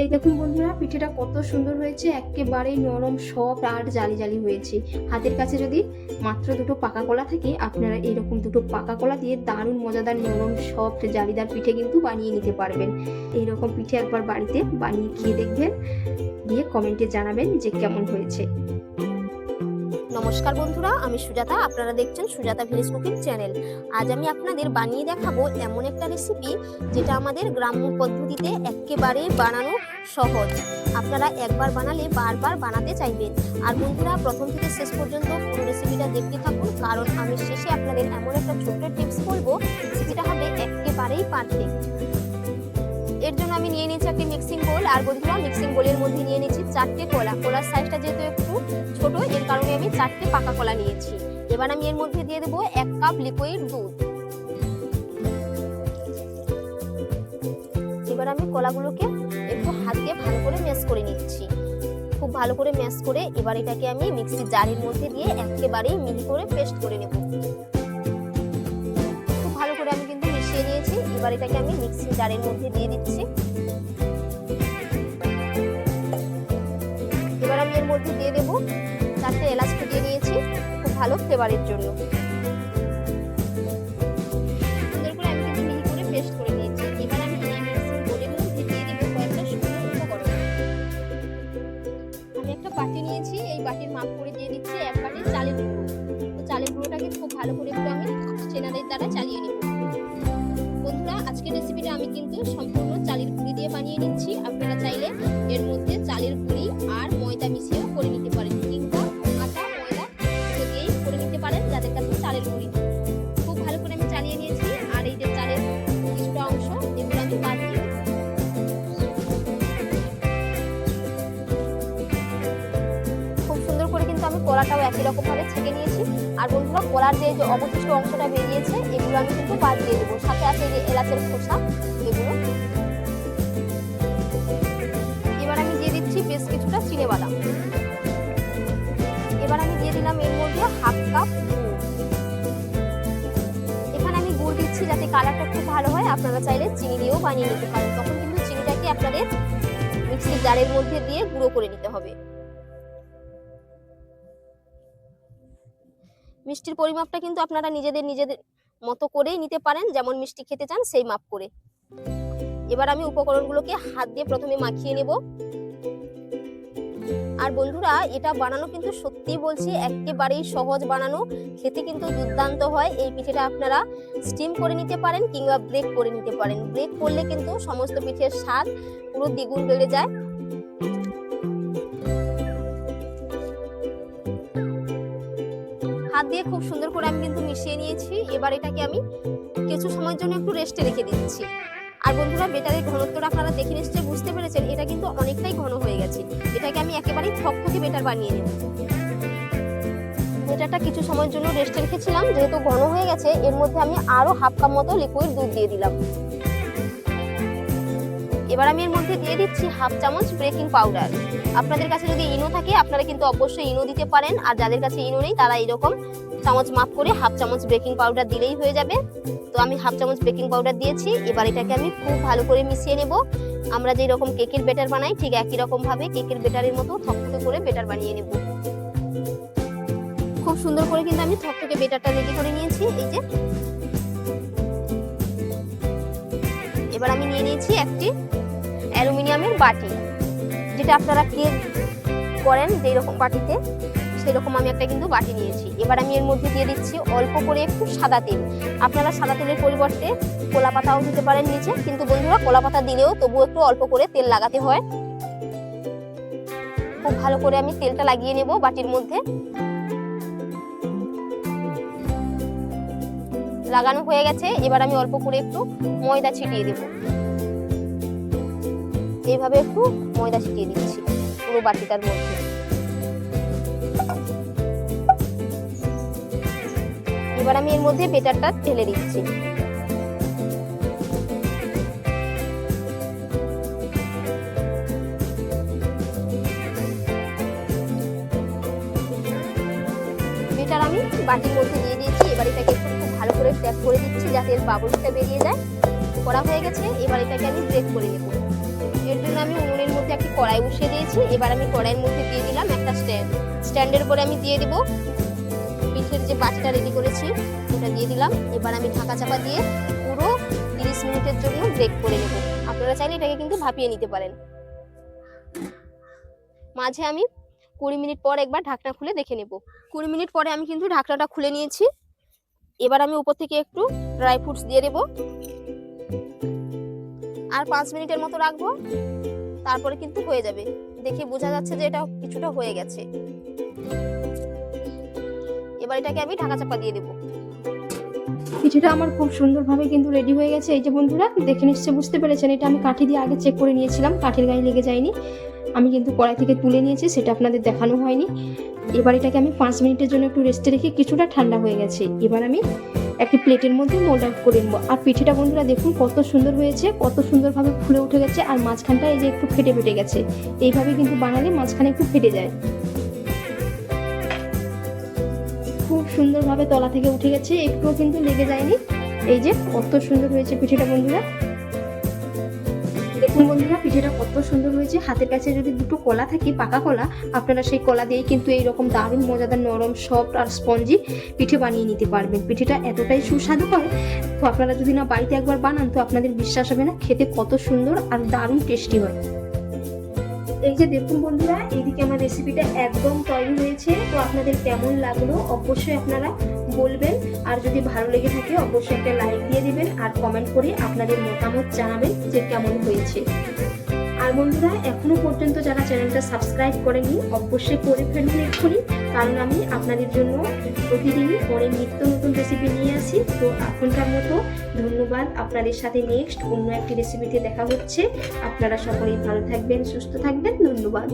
এই দেখুন বন্ধুরা, পিঠেটা কত সুন্দর হয়েছে, একেবারেই নরম, সফট আর জালি জালি হয়েছে। হাতের কাছে যদি মাত্র দুটো পাকা কলা থাকে, আপনারা এরকম দুটো পাকা কলা দিয়ে দারুণ, মজাদার, নরম, সফট, জালিদার পিঠে কিন্তু বানিয়ে নিতে পারবেন। এইরকম পিঠে একবার বাড়িতে বানিয়ে খেয়ে দেখবেন দিয়ে কমেন্টে জানাবেন যে কেমন হয়েছে। নমস্কার বন্ধুরা, আমি সুজাতা। আপনারা দেখছেন সুজাতা ভিলেজ কুকিং চ্যানেল। আজ আমি আপনাদের বানিয়ে দেখাবো এমন একটা রেসিপি যেটা আমাদের গ্রাম্য পদ্ধতিতে একেবারে বানানো সহজ। আপনারা একবার বানালে বারবার বানাতে চাইবেন। আর বন্ধুরা, প্রথম থেকে শেষ পর্যন্ত পুরো রেসিপিটা দেখতে থাকুন, কারণ আমি শেষে আপনাদের এমন একটা ছোট্ট টিপস বলব যেটা হবে একেবারেই পারফেক্ট এর জন্য আমি নিয়ে নিয়েছি একটি মিক্সিং বোল আর বন্ধুরা মিক্সিং বোলের মধ্যে নিয়ে নিয়েছি চারটে কলা। কলার সাইজটা যেহেতু একটু ছোট, এর কারণে আমি চারটে পাকা কলা নিয়েছি। এবার আমি এর মধ্যে দিয়ে দেবো এক কাপ লিকুইড দুধ। এবার আমি কলাগুলোকে একটু হাত দিয়ে ভালো করে ম্যাশ করে নিচ্ছি। খুব ভালো করে ম্যাশ করে এবার এটাকে আমি মিক্সির জারের মধ্যে দিয়ে একেবারেই মিহি করে পেস্ট করে নেব। এবার এটাকে আমি মিক্সির জারের মধ্যে দিয়ে দিচ্ছি। এবার আমি এর মধ্যে দিয়ে দেবো চারটে এলাচ ফুটিয়ে নিয়েছি, খুব ভালো ফ্লেভারের জন্য। আমি করে করে নিয়েছি। এবার আমি মিক্সিং আমি একটা নিয়েছি, এই মাপ করে দিয়ে দিচ্ছি চালের গুঁড়ো। তো চালের গুঁড়োটাকে খুব ভালো করে আমি চেনারের দ্বারা চালিয়ে নেব। আজকের রেসিপিটা আমি কিন্তু সম্পূর্ণ চালের গুঁড়ি দিয়ে বানিয়ে নিচ্ছি। আপনারা চাইলে এর মধ্যে চালের গুঁড়ি কলাটাও একই রকম ভাবে ছেঁকে নিয়েছি। আর বন্ধুরা, কলার যে যে অবশিষ্ট অংশটা বেরিয়েছে, এগুলো আমি কিন্তু বাদ দিয়ে দেবো। সাথে আছে যে এলাচের খোসা এগুলো এবার আমি দিয়ে দিচ্ছি বেশ কিছুটা চিনে বাদাম। এবার আমি দিয়ে দিলাম এর মধ্যে হাফ কাপ এখানে আমি গুড় দিচ্ছি যাতে কালারটা খুব ভালো হয়। আপনারা চাইলে চিনি দিয়েও বানিয়ে নিতে পারেন। তখন কিন্তু চিনিটাকে আপনাদের মিক্সির জারের মধ্যে দিয়ে গুঁড়ো করে নিতে হবে। মিষ্টির পরিমাপটা কিন্তু আপনারা নিজেদের নিজেদের মতো করেই নিতে পারেন। যেমন মিষ্টি খেতে চান, সেই মাপ করে। এবার আমি উপকরণগুলোকে হাত দিয়ে প্রথমে মাখিয়ে নেব। আর বন্ধুরা, এটা বানানো কিন্তু সত্যি বলছি, একেবারেই সহজ বানানো। খেতে কিন্তু দুর্দান্ত হয়। এই পিঠেটা আপনারা স্টিম করে নিতে পারেন কিংবা ব্রেক করে নিতে পারেন। ব্রেক করলে কিন্তু সমস্ত পিঠের স্বাদ পুরো দ্বিগুণ বেড়ে যায়। দিয়ে খুব সুন্দর করে আমি কিন্তু মিশিয়ে নিয়েছি। এবার এটাকে আমি কিছু সময়ের জন্য একটু রেস্টে রেখে দিচ্ছি। আর বন্ধুরা, বেটারের ঘনত্বটা আপনারা দেখে নিশ্চয়ই বুঝতে পেরেছেন, এটা কিন্তু অনেকটাই ঘন হয়ে গেছে। এটাকে আমি একেবারেই থকথকে বেটার বানিয়ে নেব। বেটারটা কিছু সময়ের জন্য রেস্টে রেখেছিলাম, যেহেতু ঘন হয়ে গেছে, এর মধ্যে আমি আরও হাফ কাপ মতো লিকুইড দুধ দিয়ে দিলাম। এবার আমি এর মধ্যে দিয়ে দিচ্ছি হাফ চামচ বেকিং পাউডার। আপনাদের কাছে যদি ইনো থাকে, আপনারা কিন্তু অবশ্যই ইনো দিতে পারেন। আর যাদের কাছে ইনো নেই, তারা এরকম চামচ মাপ করে হাফ চামচ বেকিং পাউডার দিলেই হয়ে যাবে। তো আমি হাফ চামচ বেকিং পাউডার দিয়েছি। এবার এটাকে আমি খুব ভালো করে মিশিয়ে নেব। আমরা যেই রকম কেকের বেটার বানাই, ঠিক একই রকম ভাবে কেকের বেটারের মতো থকথকে করে বেটার বানিয়ে নেব। খুব সুন্দর করে কিন্তু আমি থকথকে বেটারটা রেডি করে নিয়েছি, এই যে। এবার আমি নিয়ে নিয়েছি একটি অ্যালুমিনিয়ামের বাটি। যেটা আপনারা কেক করেন যেই রকম বাটিতে সেই রকম আমি একটা কিন্তু বাটি নিয়েছি। এবার আমি এর মধ্যে দিয়ে দিচ্ছি অল্প করে একটু সাদা তেল। আপনারা সাদা তেলের পরিবর্তে কলা পাতাও দিতে পারেন নিচে, কিন্তু বন্ধুরা কলা পাতা দিলেও তবু একটু অল্প করে তেল লাগাতে হয়। খুব ভালো করে আমি তেলটা লাগিয়ে নেব বাটির মধ্যে। লাগানো হয়ে গেছে, এবার আমি অল্প করে একটু ময়দা ছিটিয়ে দেব। এইভাবে একটু ময়দা ছিটিয়ে দিচ্ছি, পুরো বাটিটার মধ্যে। এবার আমি এর মধ্যে বেটারটা ঢেলে দিচ্ছি। বেটার আমি বাটির মধ্যে দিয়ে দিয়েছি, এবার এটাকে খুব ভালো করে ট্যাপ করে দিচ্ছি যাতে এর বাবলসটা বেরিয়ে যায়। করা হয়ে গেছে, এবার এটাকে আমি ব্রেক করে নেব। এর জন্য আমি উনুনের মধ্যে একটি কড়াই বসিয়ে দিয়েছি। এবার আমি কড়াইয়ের মধ্যে দিয়ে দিলাম একটা স্ট্যান্ড স্ট্যান্ডের উপরে আমি দিয়ে দিব পিঠের যে বাটিটা রেডি করেছি, সেটা দিয়ে দিলাম। এবার আমি ঢাকা চাপা দিয়ে পুরো তিরিশ মিনিটের জন্য ব্রেক করে নেব। আপনারা চাইলে এটাকে কিন্তু ভাপিয়ে নিতে পারেন। মাঝে আমি কুড়ি মিনিট পর একবার ঢাকনা খুলে দেখে নেব। কুড়ি মিনিট পরে আমি কিন্তু ঢাকনাটা খুলে নিয়েছি। এবার আমি উপর থেকে একটু ড্রাই ফ্রুটস দিয়ে দেব। আর পাঁচ মিনিটের মতো রাখব। তারপরে কিন্তু হয়ে যাবে। দেখে বোঝা যাচ্ছে যে এটা কিছুটা হয়ে গেছে। এবার এটাকে আমি ঢাকা চাপা দিয়ে দেবো। পিঠেটা আমার খুব সুন্দরভাবে কিন্তু রেডি হয়ে গেছে। এই যে বন্ধুরা, দেখে নিশ্চয়ই বুঝতে পেরেছেন। এটা আমি কাঠি দিয়ে আগে চেক করে নিয়েছিলাম। কাঠের গায়ে লেগে যায়নি। আমি কিন্তু কড়াই থেকে তুলে নিয়েছি, সেটা আপনাদের দেখানো হয়নি। এবার এটাকে আমি পাঁচ মিনিটের জন্য একটু রেস্টে রেখে কিছুটা ঠান্ডা হয়ে গেছে। এবার আমি একটি প্লেটের মধ্যে মোল্ড আউট করে নেব। আর পিঠেটা বন্ধুরা দেখুন কত সুন্দর হয়েছে, কত সুন্দরভাবে ফুলে উঠে গেছে, আর মাঝখানটা এই যে একটু ফেটে ফেটে গেছে। এইভাবে কিন্তু বানালে মাঝখানে একটু ফেটে যায়। খুব সুন্দরভাবে তলা থেকে উঠে গেছে, একটুও কিন্তু লেগে যায়নি। এই যে কত সুন্দর হয়েছে পিঠেটা বন্ধুরা। দেখুন বন্ধুরা, পিঠেটা কত সুন্দর হয়েছে। হাতের কাছে যদি দুটো কলা থাকে, পাকা কলা, আপনারা সেই কলা দিয়ে কিন্তু এই রকম দারুণ, মজাদার, নরম সফট আর স্পঞ্জি পিঠে বানিয়ে নিতে পারবেন। পিঠেটা এতটাই সুস্বাদু হয়, তো আপনারা যদি না বাড়িতে একবার বানান, তো আপনাদের বিশ্বাস হবে না, খেতে কত সুন্দর আর দারুণ টেস্টি হয়। এই যে দেখুন বন্ধুরা, এইদিকে আমার রেসিপিটা একদম তৈরি হয়েছে। তো আপনাদের কেমন লাগল অবশ্যই আপনারা বলবেন। আর যদি ভালো লেগে থাকে, অবশ্যই একটা লাইক দিয়ে দিবেন আর কমেন্ট করে আপনাদের মতামত জানাবেন যে কেমন হয়েছে। আর বন্ধুরা, এখনও পর্যন্ত যারা চ্যানেলটা সাবস্ক্রাইব করেনি, অবশ্যই করে ফেলুন এক্ষুনি। কারণ আমি আপনাদের জন্য প্রতিদিনই পরে নিত্য নতুন রেসিপি নিয়ে আসি। তো এখনকার মতো ধন্যবাদ আপনাদের সাথে নেক্সট অন্য একটি রেসিপিতে দেখা হচ্ছে। আপনারা সকলেই ভালো থাকবেন, সুস্থ থাকবেন, ধন্যবাদ।